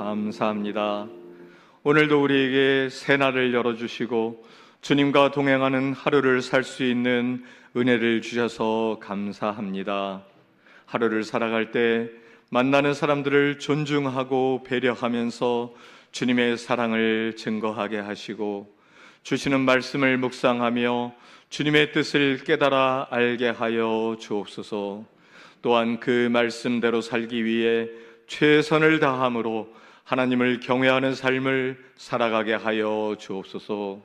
감사합니다. 오늘도 우리에게 새 날을 열어주시고 주님과 동행하는 하루를 살 수 있는 은혜를 주셔서 감사합니다. 하루를 살아갈 때 만나는 사람들을 존중하고 배려하면서 주님의 사랑을 증거하게 하시고 주시는 말씀을 묵상하며 주님의 뜻을 깨달아 알게 하여 주옵소서. 또한 그 말씀대로 살기 위해 최선을 다함으로 하나님을 경외하는 삶을 살아가게 하여 주옵소서.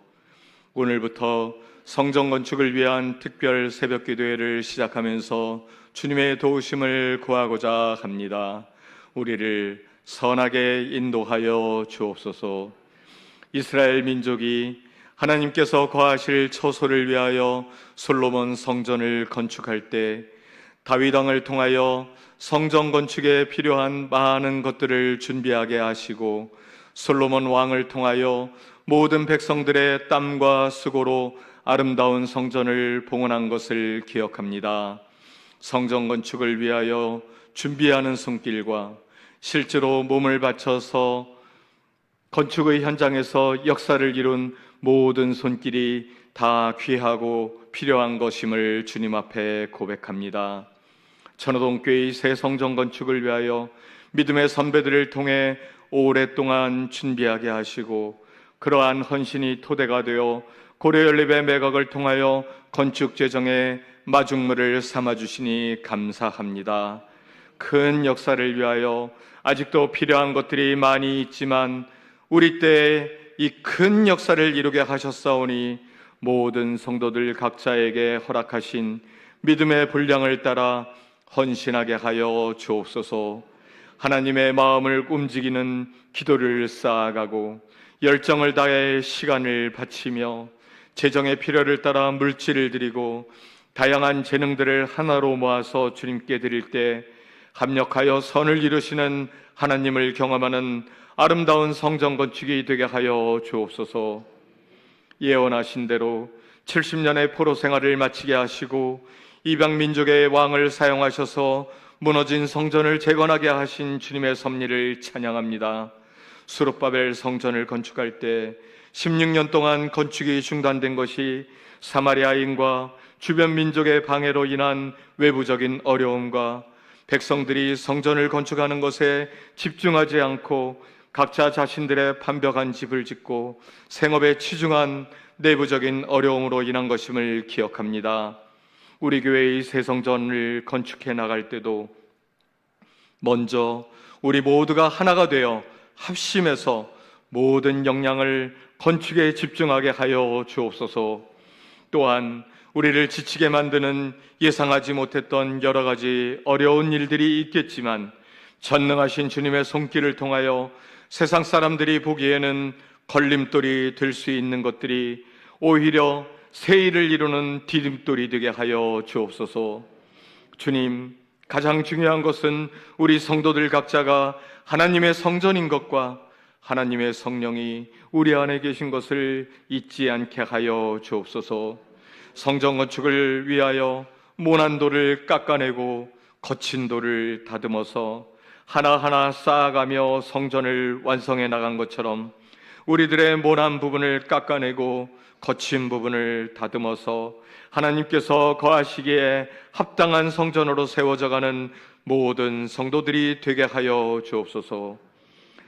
오늘부터 성전 건축을 위한 특별 새벽 기도회를 시작하면서 주님의 도우심을 구하고자 합니다. 우리를 선하게 인도하여 주옵소서. 이스라엘 민족이 하나님께서 거하실 처소를 위하여 솔로몬 성전을 건축할 때 다윗 왕을 통하여 성전 건축에 필요한 많은 것들을 준비하게 하시고 솔로몬 왕을 통하여 모든 백성들의 땀과 수고로 아름다운 성전을 봉헌한 것을 기억합니다. 성전 건축을 위하여 준비하는 손길과 실제로 몸을 바쳐서 건축의 현장에서 역사를 이룬 모든 손길이 다 귀하고 필요한 것임을 주님 앞에 고백합니다. 천호동교의 새 성전 건축을 위하여 믿음의 선배들을 통해 오랫동안 준비하게 하시고 그러한 헌신이 토대가 되어 고려연립의 매각을 통하여 건축 재정의 마중물을 삼아 주시니 감사합니다. 큰 역사를 위하여 아직도 필요한 것들이 많이 있지만 우리 때에 이 큰 역사를 이루게 하셨사오니 모든 성도들 각자에게 허락하신 믿음의 분량을 따라 헌신하게 하여 주옵소서. 하나님의 마음을 움직이는 기도를 쌓아가고 열정을 다해 시간을 바치며 재정의 필요를 따라 물질을 드리고 다양한 재능들을 하나로 모아서 주님께 드릴 때 합력하여 선을 이루시는 하나님을 경험하는 아름다운 성전 건축이 되게 하여 주옵소서. 예언하신 대로 70년의 포로 생활을 마치게 하시고 이방 민족의 왕을 사용하셔서 무너진 성전을 재건하게 하신 주님의 섭리를 찬양합니다. 수룹바벨 성전을 건축할 때 16년 동안 건축이 중단된 것이 사마리아인과 주변 민족의 방해로 인한 외부적인 어려움과 백성들이 성전을 건축하는 것에 집중하지 않고 각자 자신들의 반벽한 집을 짓고 생업에 치중한 내부적인 어려움으로 인한 것임을 기억합니다. 우리 교회의 새 성전을 건축해 나갈 때도 먼저 우리 모두가 하나가 되어 합심해서 모든 역량을 건축에 집중하게 하여 주옵소서. 또한 우리를 지치게 만드는 예상하지 못했던 여러 가지 어려운 일들이 있겠지만 전능하신 주님의 손길을 통하여 세상 사람들이 보기에는 걸림돌이 될 수 있는 것들이 오히려 새 일을 이루는 디딤돌이 되게 하여 주옵소서. 주님, 가장 중요한 것은 우리 성도들 각자가 하나님의 성전인 것과 하나님의 성령이 우리 안에 계신 것을 잊지 않게 하여 주옵소서. 성전 건축을 위하여 모난 돌을 깎아내고 거친 돌을 다듬어서 하나하나 쌓아가며 성전을 완성해 나간 것처럼 우리들의 모난 부분을 깎아내고 거친 부분을 다듬어서 하나님께서 거하시기에 합당한 성전으로 세워져 가는 모든 성도들이 되게 하여 주옵소서.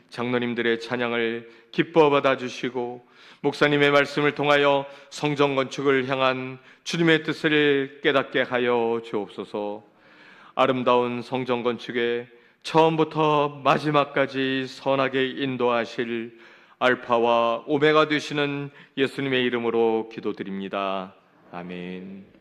장로님들의 찬양을 기뻐 받아 주시고 목사님의 말씀을 통하여 성전 건축을 향한 주님의 뜻을 깨닫게 하여 주옵소서. 아름다운 성전 건축에 처음부터 마지막까지 선하게 인도하실 알파와 오메가 되시는 예수님의 이름으로 기도드립니다. 아멘.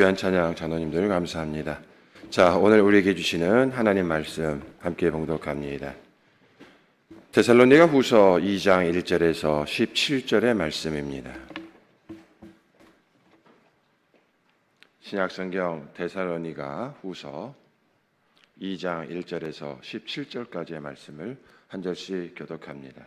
귀한 찬양 장로님들 감사합니다. 자, 오늘 우리에게 주시는 하나님 말씀 함께 봉독합니다. 데살로니가 후서 2장 1절에서 17절의 말씀입니다. 신약성경 데살로니가 후서 2장 1절에서 17절까지의 말씀을 한 절씩 교독합니다.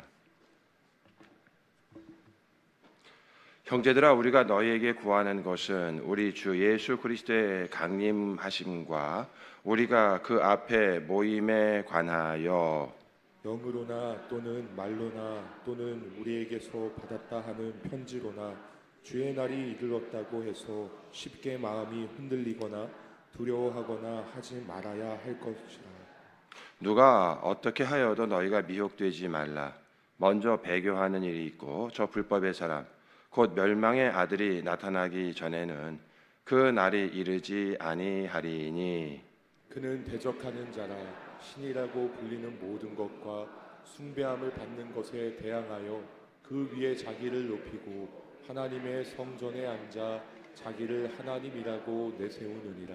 형제들아 우리가 너희에게 구하는 것은 우리 주 예수 그리스도의 강림하심과 우리가 그 앞에 모임에 관하여 영으로나 또는 말로나 또는 우리에게서 받았다 하는 편지로나 주의 날이 이르렀다고 해서 쉽게 마음이 흔들리거나 두려워하거나 하지 말아야 할 것이라. 누가 어떻게 하여도 너희가 미혹되지 말라 먼저 배교하는 일이 있고 저 불법의 사람 곧 멸망의 아들이 나타나기 전에는 그 날이 이르지 아니하리니 그는 대적하는 자라 신이라고 불리는 모든 것과 숭배함을 받는 것에 대항하여 그 위에 자기를 높이고 하나님의 성전에 앉아 자기를 하나님이라고 내세우느니라.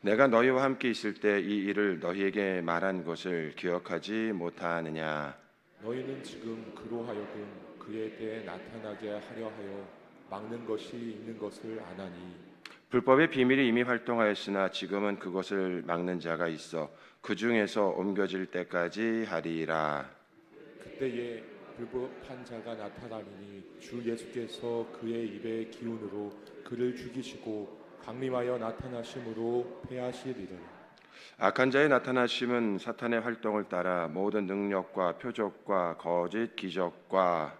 내가 너희와 함께 있을 때 이 일을 너희에게 말한 것을 기억하지 못하느냐 너희는 지금 그로 하여금 그에 대해 나타나게 하려 하여 막는 것이 있는 것을 아나니 불법의 비밀이 이미 활동하였으나 지금은 그것을 막는 자가 있어 그 중에서 옮겨질 때까지 하리라. 그때에 불법한 자가 나타나니 주 예수께서 그의 입의 기운으로 그를 죽이시고 강림하여 나타나심으로 패하시리라. 악한 자의 나타나심은 사탄의 활동을 따라 모든 능력과 표적과 거짓 기적과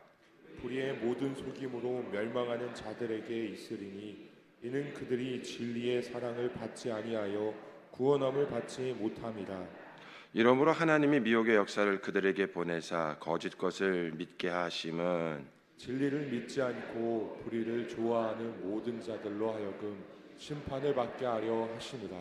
불의의 모든 속임으로 멸망하는 자들에게 있으리니 이는 그들이 진리의 사랑을 받지 아니하여 구원함을 받지 못함이라. 이러므로 하나님이 미혹의 역사를 그들에게 보내사 거짓 것을 믿게 하심은 진리를 믿지 않고 불의를 좋아하는 모든 자들로 하여금 심판을 받게 하려 하심이라.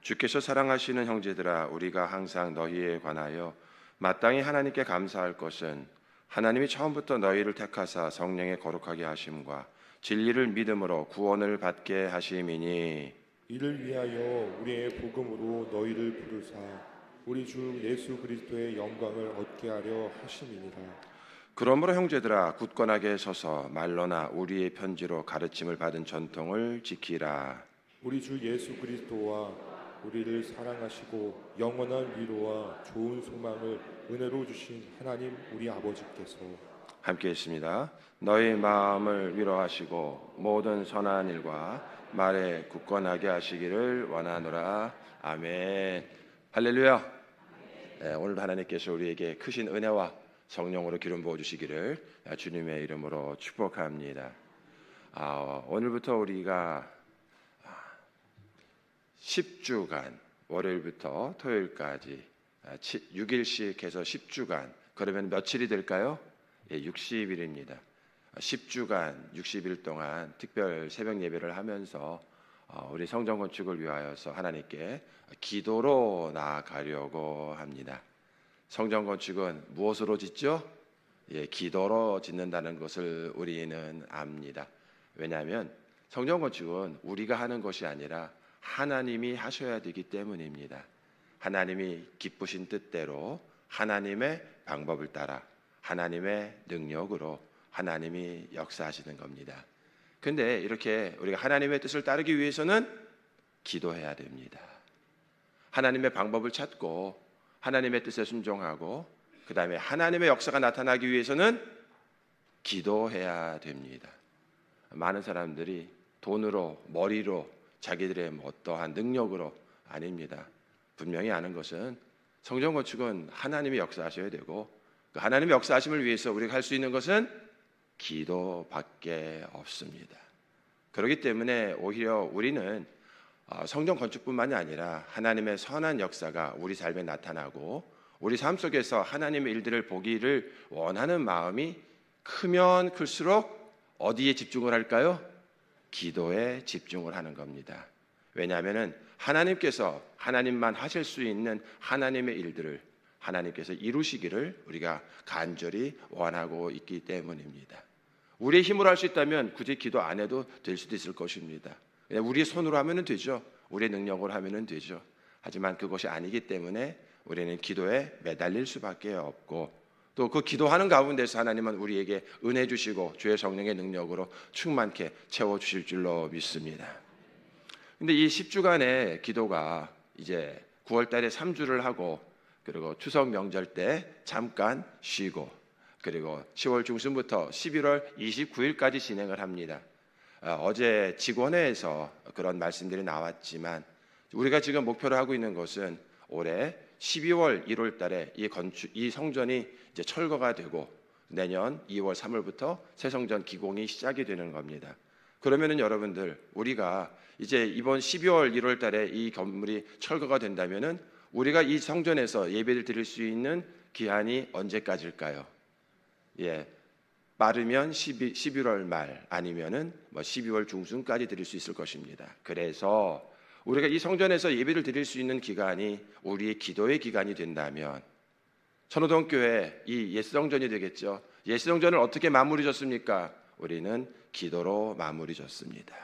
주께서 사랑하시는 형제들아 우리가 항상 너희에 관하여 마땅히 하나님께 감사할 것은 하나님이 처음부터 너희를 택하사 성령에 거룩하게 하심과 진리를 믿음으로 구원을 받게 하심이니 이를 위하여 우리의 복음으로 너희를 부르사 우리 주 예수 그리스도의 영광을 얻게 하려 하심이니라. 그러므로 형제들아 굳건하게 서서 말로나 우리의 편지로 가르침을 받은 전통을 지키라 우리 주 예수 그리스도와 우리를 사랑하시고 영원한 위로와 좋은 소망을 은혜로 주신 하나님 우리 아버지께서 함께 있습니다. 너희 마음을 위로하시고 모든 선한 일과 말에 굳건하게 하시기를 원하노라. 아멘. 할렐루야. 네, 오늘도 하나님께서 우리에게 크신 은혜와 성령으로 기름 부어 주시기를 주님의 이름으로 축복합니다. 아, 오늘부터 우리가 10주간 월요일부터 토요일까지 6일씩 해서 10주간 그러면 며칠이 될까요? 예, 60일입니다. 10주간 60일 동안 특별 새벽 예배를 하면서 어, 우리 성전 건축을 위하여서 하나님께 기도로 나아가려고 합니다. 성전 건축은 무엇으로 짓죠? 예, 기도로 짓는다는 것을 우리는 압니다. 왜냐하면 성전 건축은 우리가 하는 것이 아니라 하나님이 하셔야 되기 때문입니다. 하나님이 기쁘신 뜻대로 하나님의 방법을 따라 하나님의 능력으로 하나님이 역사하시는 겁니다. 근데 이렇게 우리가 하나님의 뜻을 따르기 위해서는 기도해야 됩니다. 하나님의 방법을 찾고 하나님의 뜻에 순종하고 그 다음에 하나님의 역사가 나타나기 위해서는 기도해야 됩니다. 많은 사람들이 돈으로 머리로 자기들의 뭐 어떠한 능력으로 아닙니다. 분명히 아는 것은 성전 건축은 하나님이 역사하셔야 되고 그 하나님의 역사하심을 위해서 우리가 할 수 있는 것은 기도밖에 없습니다. 그렇기 때문에 오히려 우리는 어, 성전 건축뿐만이 아니라 하나님의 선한 역사가 우리 삶에 나타나고 우리 삶 속에서 하나님의 일들을 보기를 원하는 마음이 크면 클수록 어디에 집중을 할까요? 기도에 집중을 하는 겁니다. 왜냐하면은 하나님께서 하나님만 하실 수 있는 하나님의 일들을 하나님께서 이루시기를 우리가 간절히 원하고 있기 때문입니다. 우리의 힘으로 할 수 있다면 굳이 기도 안 해도 될 수도 있을 것입니다. 그냥 우리 손으로 하면은 되죠. 우리의 능력으로 하면은 되죠. 하지만 그것이 아니기 때문에 우리는 기도에 매달릴 수밖에 없고 또 그 기도하는 가운데서 하나님은 우리에게 은혜 주시고 주의 성령의 능력으로 충만케 채워 주실 줄로 믿습니다. 근데 이 10주간의 기도가 이제 9월 달에 3주를 하고 그리고 추석 명절 때 잠깐 쉬고 그리고 10월 중순부터 11월 29일까지 진행을 합니다. 아, 어제 직원회에서 그런 말씀들이 나왔지만 우리가 지금 목표로 하고 있는 것은 올해 12월 1월 달에 이 건축 이 성전이 이제 철거가 되고 내년 2월 3월부터 새 성전 기공이 시작이 되는 겁니다. 그러면은 여러분들 우리가 이제 이번 12월 1월 달에 이 건물이 철거가 된다면은 우리가 이 성전에서 예배를 드릴 수 있는 기한이 언제까지일까요? 예. 빠르면 12, 11월 말 아니면은 뭐 12월 중순까지 드릴 수 있을 것입니다. 그래서 우리가 이 성전에서 예배를 드릴 수 있는 기간이 우리의 기도의 기간이 된다면 천호동 교회 이 예수성전이 되겠죠. 예수성전을 어떻게 마무리 졌습니까? 우리는 기도로 마무리 졌습니다.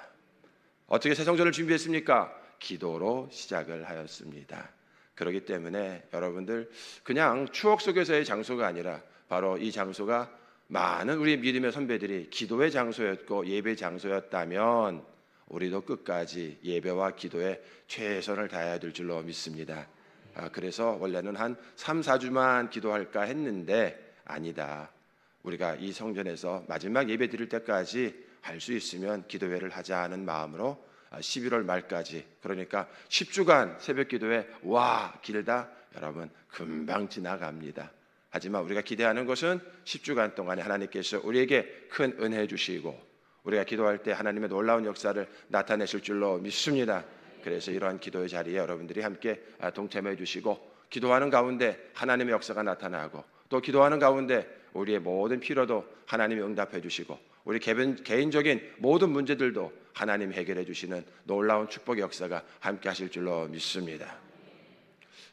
어떻게 새 성전을 준비했습니까? 기도로 시작을 하였습니다. 그렇기 때문에 여러분들 그냥 추억 속에서의 장소가 아니라 바로 이 장소가 많은 우리 믿음의 선배들이 기도의 장소였고 예배 장소였다면 우리도 끝까지 예배와 기도에 최선을 다해야 될 줄로 믿습니다. 아, 그래서 원래는 한 3, 4주만 기도할까 했는데 아니다. 우리가 이 성전에서 마지막 예배 드릴 때까지 할 수 있으면 기도회를 하자는 마음으로 11월 말까지 그러니까 10주간 새벽 기도회 와 길다 여러분 금방 지나갑니다. 하지만 우리가 기대하는 것은 10주간 동안에 하나님께서 우리에게 큰 은혜 주시고 우리가 기도할 때 하나님의 놀라운 역사를 나타내실 줄로 믿습니다. 그래서 이러한 기도의 자리에 여러분들이 함께 동참해 주시고 기도하는 가운데 하나님의 역사가 나타나고 또 기도하는 가운데 우리의 모든 필요도 하나님이 응답해 주시고 우리 개인, 개인적인 모든 문제들도 하나님 해결해 주시는 놀라운 축복의 역사가 함께 하실 줄로 믿습니다.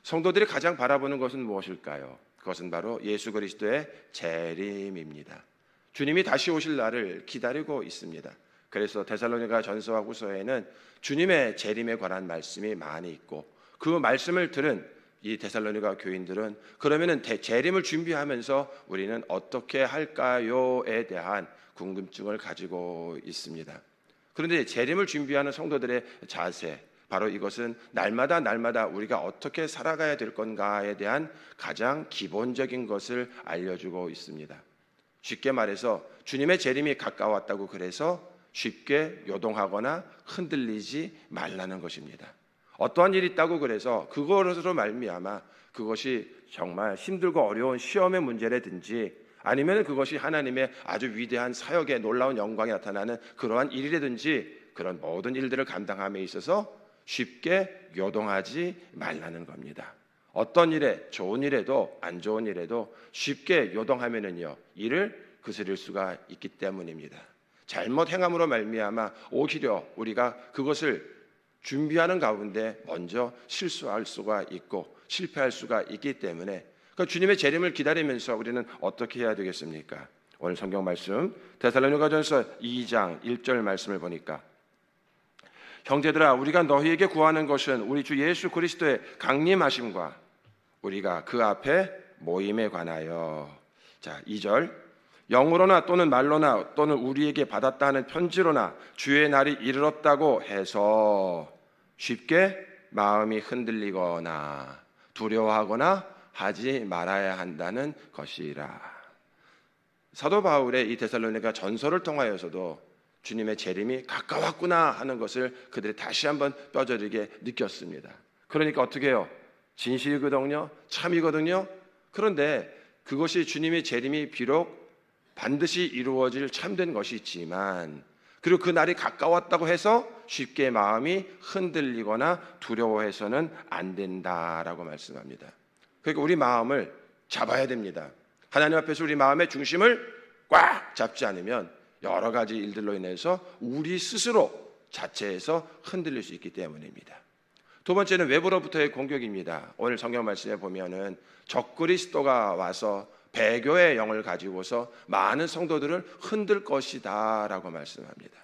성도들이 가장 바라보는 것은 무엇일까요? 그것은 바로 예수 그리스도의 재림입니다. 주님이 다시 오실 날을 기다리고 있습니다. 그래서 데살로니가 전서와 후서에는 주님의 재림에 관한 말씀이 많이 있고 그 말씀을 들은 이 데살로니가 교인들은 그러면은 대- 재림을 준비하면서 우리는 어떻게 할까요에 대한 궁금증을 가지고 있습니다. 그런데 재림을 준비하는 성도들의 자세 바로 이것은 날마다 날마다 우리가 어떻게 살아가야 될 건가에 대한 가장 기본적인 것을 알려주고 있습니다. 쉽게 말해서 주님의 재림이 가까웠다고 그래서 쉽게 요동하거나 흔들리지 말라는 것입니다. 어떠한 일이 있다고 그래서 그것으로 말미암아 그것이 정말 힘들고 어려운 시험의 문제라든지 아니면 그것이 하나님의 아주 위대한 사역의 놀라운 영광이 나타나는 그러한 일이라든지 그런 모든 일들을 감당함에 있어서 쉽게 요동하지 말라는 겁니다. 어떤 일에 좋은 일에도 안 좋은 일에도 쉽게 요동하면은요 일을 그스릴 수가 있기 때문입니다. 잘못 행함으로 말미암아 오히려 우리가 그것을 준비하는 가운데 먼저 실수할 수가 있고 실패할 수가 있기 때문에 그 주님의 재림을 기다리면서 우리는 어떻게 해야 되겠습니까? 오늘 성경 말씀 데살로니가전서 2장 1절 말씀을 보니까 형제들아 우리가 너희에게 구하는 것은 우리 주 예수 그리스도의 강림하심과 우리가 그 앞에 모임에 관하여 자 2절 영으로나 또는 말로나 또는 우리에게 받았다 하는 편지로나 주의 날이 이르렀다고 해서 쉽게 마음이 흔들리거나 두려워하거나 하지 말아야 한다는 것이라. 사도 바울의 이 데살로니가 전서를 통하여서도 주님의 재림이 가까웠구나 하는 것을 그들이 다시 한번 뼈저리게 느꼈습니다. 그러니까 어떻게 해요? 진실이거든요. 참이거든요. 그런데 그것이 주님의 재림이 비록 반드시 이루어질 참된 것이 있지만 그리고 그 날이 가까웠다고 해서 쉽게 마음이 흔들리거나 두려워해서는 안 된다라고 말씀합니다. 그러니까 우리 마음을 잡아야 됩니다. 하나님 앞에서 우리 마음의 중심을 꽉 잡지 않으면 여러 가지 일들로 인해서 우리 스스로 자체에서 흔들릴 수 있기 때문입니다. 두 번째는 외부로부터의 공격입니다. 오늘 성경 말씀에 보면은 적그리스도가 와서 배교의 영을 가지고서 많은 성도들을 흔들 것이다 라고 말씀합니다.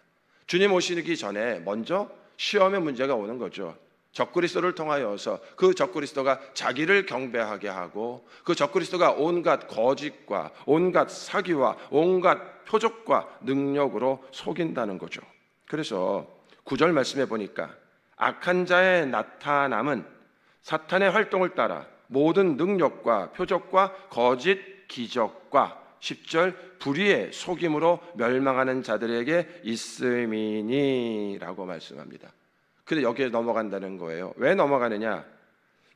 주님 오시기 전에 먼저 시험의 문제가 오는 거죠. 적그리스도를 통하여서 그 적그리스도가 자기를 경배하게 하고 그 적그리스도가 온갖 거짓과 온갖 사기와 온갖 표적과 능력으로 속인다는 거죠. 그래서 구절 말씀해 보니까 악한 자의 나타남은 사탄의 활동을 따라 모든 능력과 표적과 거짓 기적과 10절 불의의 속임으로 멸망하는 자들에게 있음이니라고 말씀합니다. 근데 여기에 넘어간다는 거예요. 왜 넘어가느냐?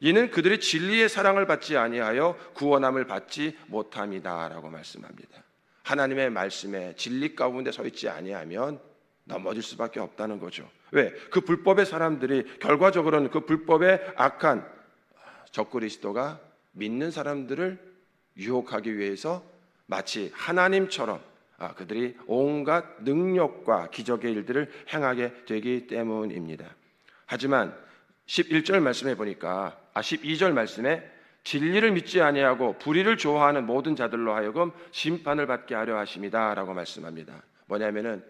이는 그들이 진리의 사랑을 받지 아니하여 구원함을 받지 못함이다라고 말씀합니다. 하나님의 말씀에 진리 가운데 서 있지 아니하면 넘어질 수밖에 없다는 거죠. 왜? 그 불법의 사람들이 결과적으로는 그 불법의 악한 적그리스도가 믿는 사람들을 유혹하기 위해서 마치 하나님처럼 아, 그들이 온갖 능력과 기적의 일들을 행하게 되기 때문입니다. 하지만 11절 말씀해 보니까 아 12절 말씀에 진리를 믿지 아니하고 불의를 좋아하는 모든 자들로 하여금 심판을 받게 하려 하심이다라고 말씀합니다. 뭐냐면은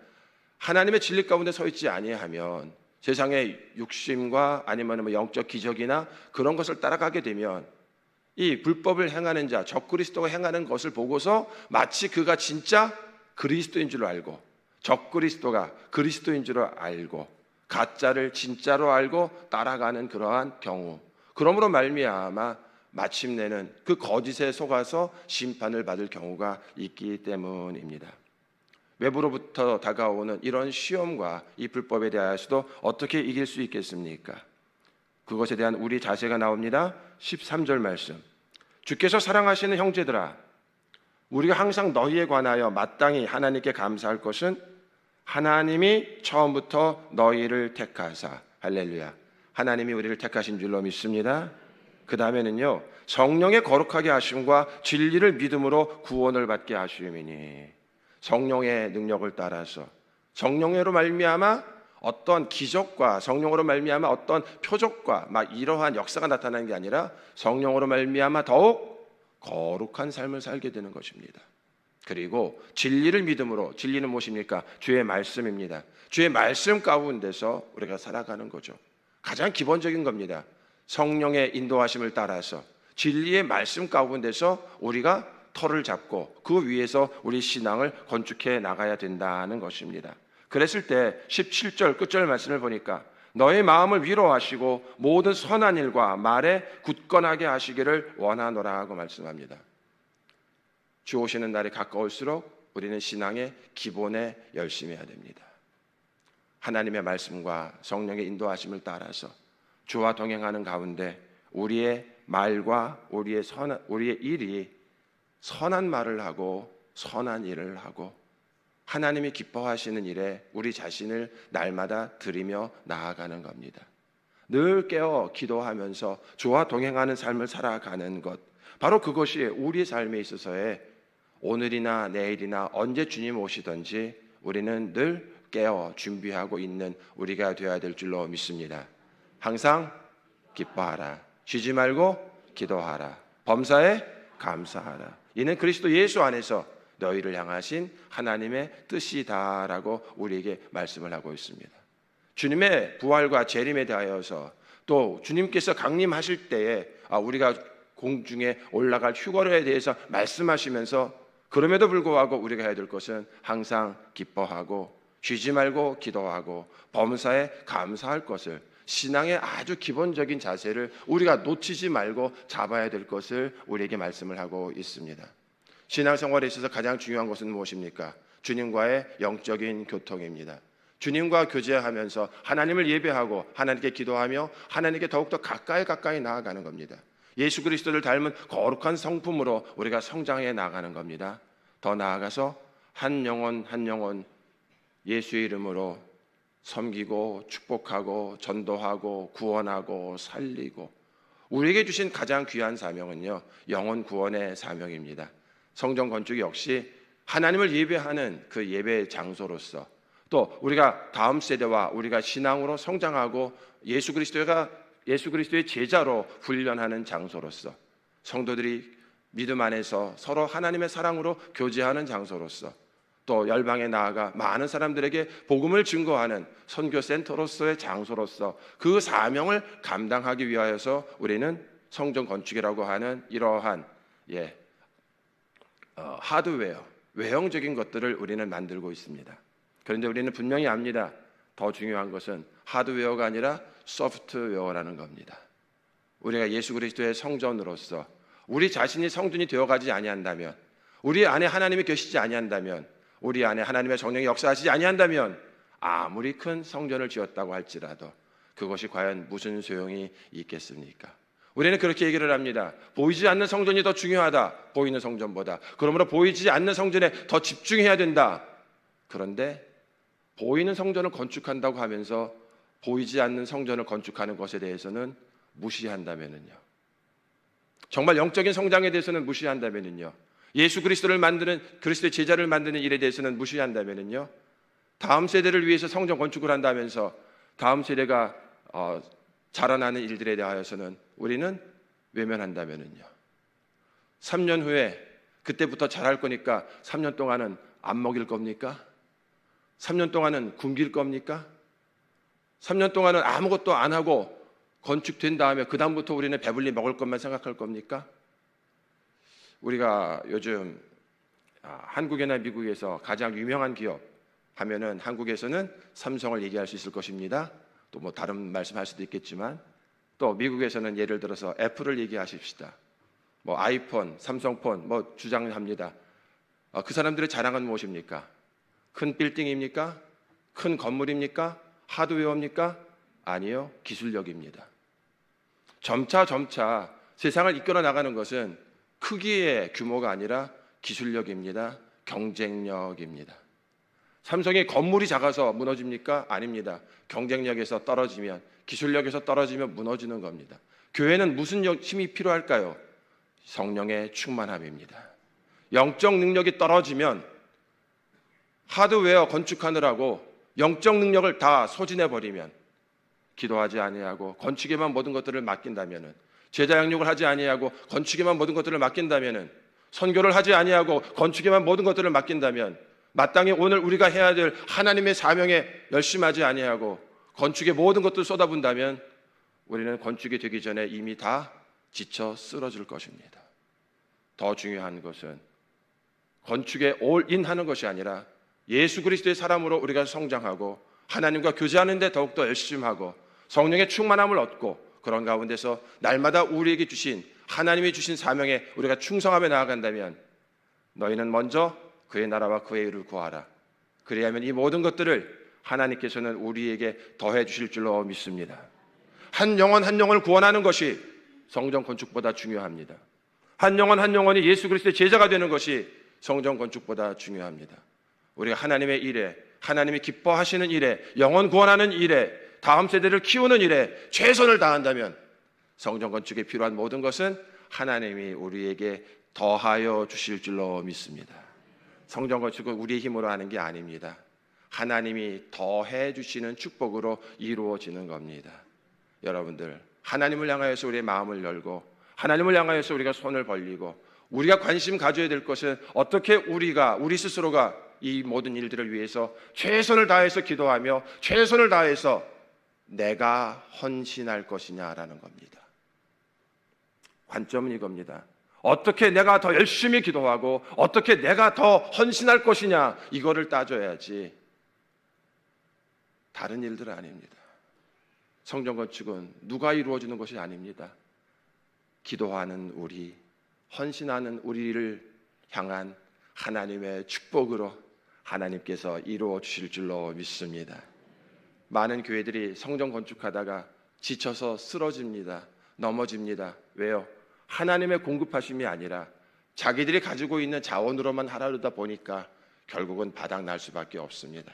하나님의 진리 가운데 서 있지 아니하면 세상의 욕심과 아니면 뭐 영적 기적이나 그런 것을 따라가게 되면 이 불법을 행하는 자, 적그리스도가 행하는 것을 보고서 마치 그가 진짜 그리스도인 줄 알고 적그리스도가 그리스도인 줄 알고 가짜를 진짜로 알고 따라가는 그러한 경우. 그러므로 말미암아 마침내는 그 거짓에 속아서 심판을 받을 경우가 있기 때문입니다. 외부로부터 다가오는 이런 시험과 이 불법에 대하여서도 어떻게 이길 수 있겠습니까? 그것에 대한 우리 자세가 나옵니다. 13절 말씀. 주께서 사랑하시는 형제들아, 우리가 항상 너희에 관하여 마땅히 하나님께 감사할 것은 하나님이 처음부터 너희를 택하사 할렐루야. 하나님이 우리를 택하신 줄로 믿습니다. 그 다음에는요 성령의 거룩하게 하심과 진리를 믿음으로 구원을 받게 하시음이니 성령의 능력을 따라서 성령으로 말미암아 어떤 기적과 성령으로 말미암아 어떤 표적과 막 이러한 역사가 나타나는 게 아니라 성령으로 말미암아 더욱 거룩한 삶을 살게 되는 것입니다. 그리고 진리를 믿음으로 진리는 무엇입니까? 주의 말씀입니다. 주의 말씀 가운데서 우리가 살아가는 거죠. 가장 기본적인 겁니다. 성령의 인도하심을 따라서 진리의 말씀 가운데서 우리가 터를 잡고 그 위에서 우리 신앙을 건축해 나가야 된다는 것입니다. 그랬을 때 17절 끝절 말씀을 보니까 너의 마음을 위로하시고 모든 선한 일과 말에 굳건하게 하시기를 원하노라 하고 말씀합니다. 주 오시는 날이 가까울수록 우리는 신앙의 기본에 열심히 해야 됩니다. 하나님의 말씀과 성령의 인도하심을 따라서 주와 동행하는 가운데 우리의 말과 우리의 선 우리의 일이 선한 말을 하고 선한 일을 하고 하나님이 기뻐하시는 일에 우리 자신을 날마다 드리며 나아가는 겁니다. 늘 깨어 기도하면서 주와 동행하는 삶을 살아가는 것 바로 그것이 우리 삶에 있어서의 오늘이나 내일이나 언제 주님 오시든지 우리는 늘 깨어 준비하고 있는 우리가 되어야 될 줄로 믿습니다. 항상 기뻐하라. 쉬지 말고 기도하라. 범사에 감사하라. 이는 그리스도 예수 안에서 너희를 향하신 하나님의 뜻이다라고 우리에게 말씀을 하고 있습니다. 주님의 부활과 재림에 대하여서 또 주님께서 강림하실 때에 아, 우리가 공중에 올라갈 휴거에 대해서 말씀하시면서 그럼에도 불구하고 우리가 해야 될 것은 항상 기뻐하고 쉬지 말고 기도하고 범사에 감사할 것을 신앙의 아주 기본적인 자세를 우리가 놓치지 말고 잡아야 될 것을 우리에게 말씀을 하고 있습니다. 신앙생활에 있어서 가장 중요한 것은 무엇입니까? 주님과의 영적인 교통입니다. 주님과 교제하면서 하나님을 예배하고 하나님께 기도하며 하나님께 더욱더 가까이 가까이 나아가는 겁니다. 예수 그리스도를 닮은 거룩한 성품으로 우리가 성장해 나가는 겁니다. 더 나아가서 한 영혼 한 영혼 예수의 이름으로 섬기고 축복하고 전도하고 구원하고 살리고 우리에게 주신 가장 귀한 사명은요 영혼 구원의 사명입니다. 성전 건축 역시 하나님을 예배하는 그 예배 장소로서 또 우리가 다음 세대와 우리가 신앙으로 성장하고 예수 그리스도가 예수 그리스도의 제자로 훈련하는 장소로서 성도들이 믿음 안에서 서로 하나님의 사랑으로 교제하는 장소로서 또 열방에 나아가 많은 사람들에게 복음을 증거하는 선교 센터로서의 장소로서 그 사명을 감당하기 위하여서 우리는 성전 건축이라고 하는 이러한 예, 어, 하드웨어, 외형적인 것들을 우리는 만들고 있습니다. 그런데 우리는 분명히 압니다. 더 중요한 것은 하드웨어가 아니라 소프트웨어라는 겁니다. 우리가 예수 그리스도의 성전으로서 우리 자신이 성전이 되어가지 아니한다면, 우리 안에 하나님이 계시지 아니한다면, 우리 안에 하나님의 성령이 역사하시지 아니한다면, 아무리 큰 성전을 지었다고 할지라도 그것이 과연 무슨 소용이 있겠습니까? 우리는 그렇게 얘기를 합니다. 보이지 않는 성전이 더 중요하다. 보이는 성전보다. 그러므로 보이지 않는 성전에 더 집중해야 된다. 그런데 보이는 성전을 건축한다고 하면서 보이지 않는 성전을 건축하는 것에 대해서는 무시한다면은요. 정말 영적인 성장에 대해서는 무시한다면은요. 예수 그리스도를 만드는 그리스도의 제자를 만드는 일에 대해서는 무시한다면은요. 다음 세대를 위해서 성전 건축을 한다면서 다음 세대가 어, 자라나는 일들에 대하여서는 우리는 외면한다면은요. 3년 후에 그때부터 잘할 거니까 3년 동안은 안 먹일 겁니까? 3년 동안은 굶길 겁니까? 3년 동안은 아무것도 안 하고 건축된 다음에 그 다음부터 우리는 배불리 먹을 것만 생각할 겁니까? 우리가 요즘 아, 한국이나 미국에서 가장 유명한 기업 하면은 한국에서는 삼성을 얘기할 수 있을 것입니다. 또 뭐 다른 말씀할 수도 있겠지만 또 미국에서는 예를 들어서 애플을 얘기하십시다. 뭐 아이폰, 삼성폰 뭐 주장합니다. 아, 그 사람들의 자랑은 무엇입니까? 큰 빌딩입니까? 큰 건물입니까? 하드웨어입니까? 아니요. 기술력입니다. 점차 점차 세상을 이끌어 나가는 것은 크기의 규모가 아니라 기술력입니다. 경쟁력입니다. 삼성의 건물이 작아서 무너집니까? 아닙니다. 경쟁력에서 떨어지면 기술력에서 떨어지면 무너지는 겁니다. 교회는 무슨 력- 힘이 필요할까요? 성령의 충만함입니다. 영적 능력이 떨어지면 하드웨어 건축하느라고 영적 능력을 다 소진해 버리면 기도하지 아니하고 건축에만 모든 것들을 맡긴다면은 제자 양육을 하지 아니하고 건축에만 모든 것들을 맡긴다면은 선교를 하지 아니하고 건축에만 모든 것들을 맡긴다면 마땅히 오늘 우리가 해야 될 하나님의 사명에 열심하지 아니하고 건축에 모든 것들을 쏟아분다면 우리는 건축이 되기 전에 이미 다 지쳐 쓰러질 것입니다. 더 중요한 것은 건축에 올인 하는 것이 아니라 예수 그리스도의 사람으로 우리가 성장하고 하나님과 교제하는데 더욱더 열심하고 성령의 충만함을 얻고 그런 가운데서 날마다 우리에게 주신 하나님이 주신 사명에 우리가 충성하며 나아간다면 너희는 먼저 그의 나라와 그의 의를 구하라. 그리하면 이 모든 것들을 하나님께서는 우리에게 더해 주실 줄로 믿습니다. 한 영혼 한 영혼을 구원하는 것이 성전 건축보다 중요합니다. 한 영혼 한 영혼이 예수 그리스도의 제자가 되는 것이 성전 건축보다 중요합니다. 우리가 하나님의 일에 하나님이 기뻐하시는 일에 영혼 구원하는 일에 다음 세대를 키우는 일에 최선을 다한다면 성전 건축에 필요한 모든 것은 하나님이 우리에게 더하여 주실 줄로 믿습니다. 성전 건축은 우리의 힘으로 하는 게 아닙니다. 하나님이 더해 주시는 축복으로 이루어지는 겁니다. 여러분들 하나님을 향하여서 우리의 마음을 열고 하나님을 향하여서 우리가 손을 벌리고 우리가 관심 가져야 될 것은 어떻게 우리가 우리 스스로가 이 모든 일들을 위해서 최선을 다해서 기도하며 최선을 다해서 내가 헌신할 것이냐라는 겁니다. 관점은 이겁니다. 어떻게 내가 더 열심히 기도하고 어떻게 내가 더 헌신할 것이냐 이거를 따져야지 다른 일들은 아닙니다. 성전 건축은 누가 이루어지는 것이 아닙니다. 기도하는 우리, 헌신하는 우리를 향한 하나님의 축복으로 하나님께서 이루어 주실 줄로 믿습니다. 많은 교회들이 성전 건축하다가 지쳐서 쓰러집니다. 넘어집니다. 왜요? 하나님의 공급하심이 아니라 자기들이 가지고 있는 자원으로만 하려다 보니까 결국은 바닥 날 수밖에 없습니다.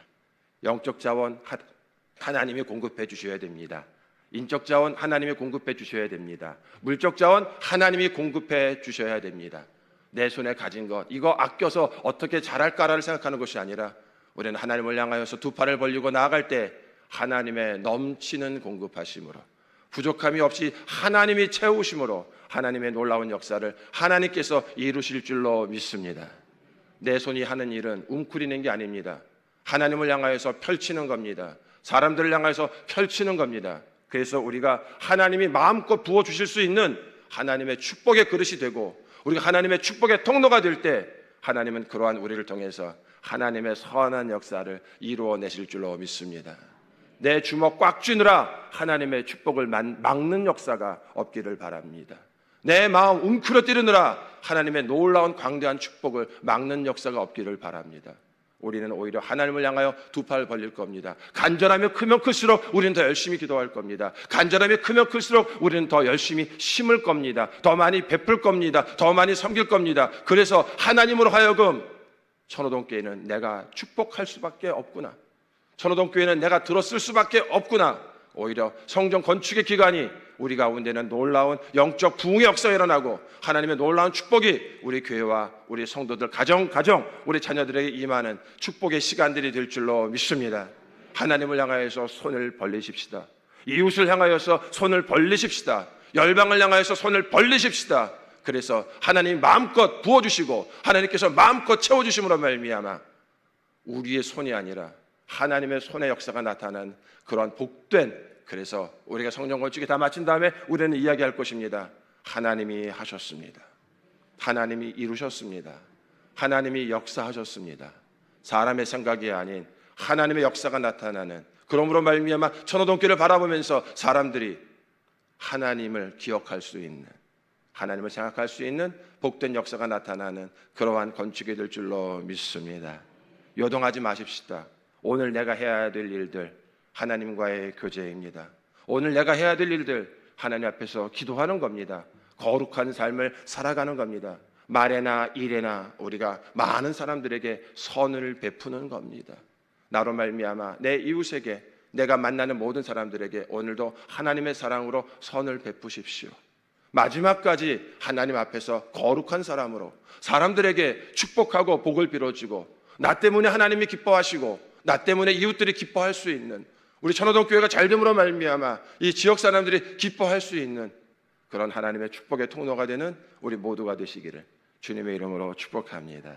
영적 자원 하- 하나님이 공급해 주셔야 됩니다. 인적 자원 하나님이 공급해 주셔야 됩니다. 물적 자원 하나님이 공급해 주셔야 됩니다. 내 손에 가진 것 이거 아껴서 어떻게 잘할까를 생각하는 것이 아니라 우리는 하나님을 향하여서 두 팔을 벌리고 나아갈 때 하나님의 넘치는 공급하심으로 부족함이 없이 하나님이 채우심으로 하나님의 놀라운 역사를 하나님께서 이루실 줄로 믿습니다. 내 손이 하는 일은 웅크리는 게 아닙니다. 하나님을 향하여서 펼치는 겁니다. 사람들을 향하여서 펼치는 겁니다. 그래서 우리가 하나님이 마음껏 부어 주실 수 있는 하나님의 축복의 그릇이 되고 우리가 하나님의 축복의 통로가 될 때 하나님은 그러한 우리를 통해서 하나님의 선한 역사를 이루어 내실 줄로 믿습니다. 내 주먹 꽉 쥐느라 하나님의 축복을 만- 막는 역사가 없기를 바랍니다. 내 마음 웅크러뜨리느라 하나님의 놀라운 광대한 축복을 막는 역사가 없기를 바랍니다. 우리는 오히려 하나님을 향하여 두 팔 벌릴 겁니다. 간절함이 크면 클수록 우리는 더 열심히 기도할 겁니다. 간절함이 크면 클수록 우리는 더 열심히 심을 겁니다. 더 많이 베풀 겁니다. 더 많이 섬길 겁니다. 그래서 하나님으로 하여금 천호동 교회는 내가 축복할 수밖에 없구나. 천호동 교회는 내가 들었을 수밖에 없구나. 오히려 성전 건축의 기간이 우리 가운데는 놀라운 영적 부흥의 역사가 일어나고 하나님의 놀라운 축복이 우리 교회와 우리 성도들 가정 가정 우리 자녀들에게 임하는 축복의 시간들이 될 줄로 믿습니다. 하나님을 향하여서 손을 벌리십시다. 이웃을 향하여서 손을 벌리십시다. 열방을 향하여서 손을 벌리십시다. 그래서 하나님 마음껏 부어주시고 하나님께서 마음껏 채워주심으로 말미암아 우리의 손이 아니라 하나님의 손의 역사가 나타난 그러한 복된 그래서 우리가 성령 건축이 다 마친 다음에 우리는 이야기할 것입니다. 하나님이 하셨습니다. 하나님이 이루셨습니다. 하나님이 역사하셨습니다. 사람의 생각이 아닌 하나님의 역사가 나타나는 그러므로 말미암아 천호동길을 바라보면서 사람들이 하나님을 기억할 수 있는 하나님을 생각할 수 있는 복된 역사가 나타나는 그러한 건축이 될 줄로 믿습니다. 요동하지 마십시다. 오늘 내가 해야 될 일들 하나님과의 교제입니다. 오늘 내가 해야 될 일들 하나님 앞에서 기도하는 겁니다. 거룩한 삶을 살아가는 겁니다. 말에나 일에나 우리가 많은 사람들에게 선을 베푸는 겁니다. 나로 말미암아 내 이웃에게 내가 만나는 모든 사람들에게 오늘도 하나님의 사랑으로 선을 베푸십시오. 마지막까지 하나님 앞에서 거룩한 사람으로 사람들에게 축복하고 복을 빌어주고 나 때문에 하나님이 기뻐하시고 나 때문에 이웃들이 기뻐할 수 있는 우리 천호동 교회가 잘됨으로 말미암아 이 지역 사람들이 기뻐할 수 있는 그런 하나님의 축복의 통로가 되는 우리 모두가 되시기를 주님의 이름으로 축복합니다.